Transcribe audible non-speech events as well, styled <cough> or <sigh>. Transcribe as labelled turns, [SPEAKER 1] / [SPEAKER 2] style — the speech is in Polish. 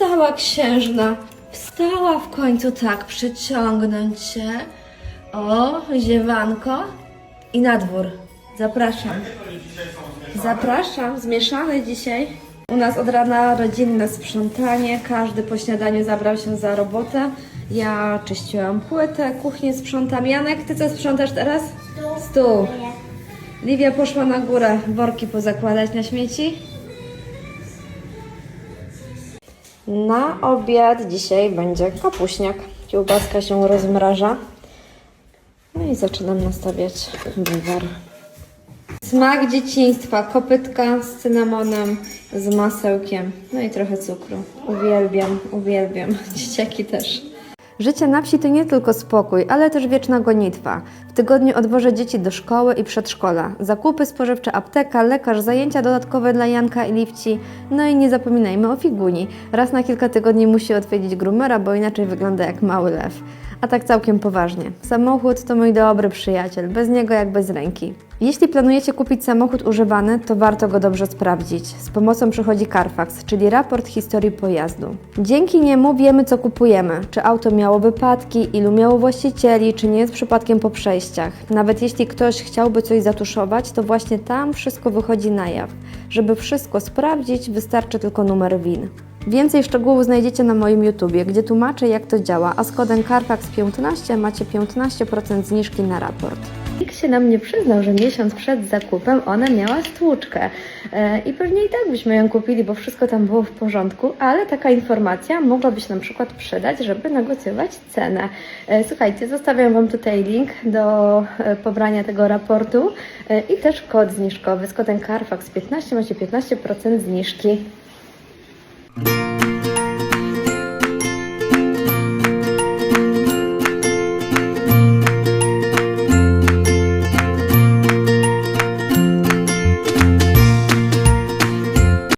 [SPEAKER 1] Wstała księżna. Wstała w końcu tak, przeciągnąć się. O, ziewanko. I na dwór. Zapraszam. Zapraszam, zmieszane dzisiaj. U nas od rana rodzinne sprzątanie. Każdy po śniadaniu zabrał się za robotę. Ja czyściłam płytę, kuchnię sprzątam. Janek, ty co sprzątasz teraz? Stół. Livia poszła na górę worki pozakładać na śmieci. Na obiad dzisiaj będzie kapuśniak. Kiełbaska się rozmraża. No i zaczynam nastawiać biwar. Smak dzieciństwa, kopytka z cynamonem, z masełkiem, no i trochę cukru. Uwielbiam, uwielbiam. <laughs> Dzieciaki też. Życie na wsi to nie tylko spokój, ale też wieczna gonitwa. Tygodniu odwożę dzieci do szkoły i przedszkola. Zakupy spożywcze, apteka, lekarz, zajęcia dodatkowe dla Janka i Liwci. No i nie zapominajmy o figuni. Raz na kilka tygodni musi odwiedzić grumera, bo inaczej wygląda jak mały lew. A tak całkiem poważnie. Samochód to mój dobry przyjaciel, bez niego jak bez ręki. Jeśli planujecie kupić samochód używany, to warto go dobrze sprawdzić. Z pomocą przychodzi Carfax, czyli raport historii pojazdu. Dzięki niemu wiemy, co kupujemy. Czy auto miało wypadki, ilu miało właścicieli, czy nie jest przypadkiem po Nawet jeśli ktoś chciałby coś zatuszować, to właśnie tam wszystko wychodzi na jaw. Żeby wszystko sprawdzić, wystarczy tylko numer WIN. Więcej szczegółów znajdziecie na moim YouTubie, gdzie tłumaczę jak to działa, a z kodem CARFAX15 macie 15% zniżki na raport. Nikt się nam nie przyznał, że miesiąc przed zakupem ona miała stłuczkę e, i pewnie i tak byśmy ją kupili, bo wszystko tam było w porządku, ale taka informacja mogłaby się na przykład przydać, żeby negocjować cenę. E, Słuchajcie, zostawiam Wam tutaj link do e, pobrania tego raportu i też kod zniżkowy z kodem CARFAX15 macie 15% zniżki.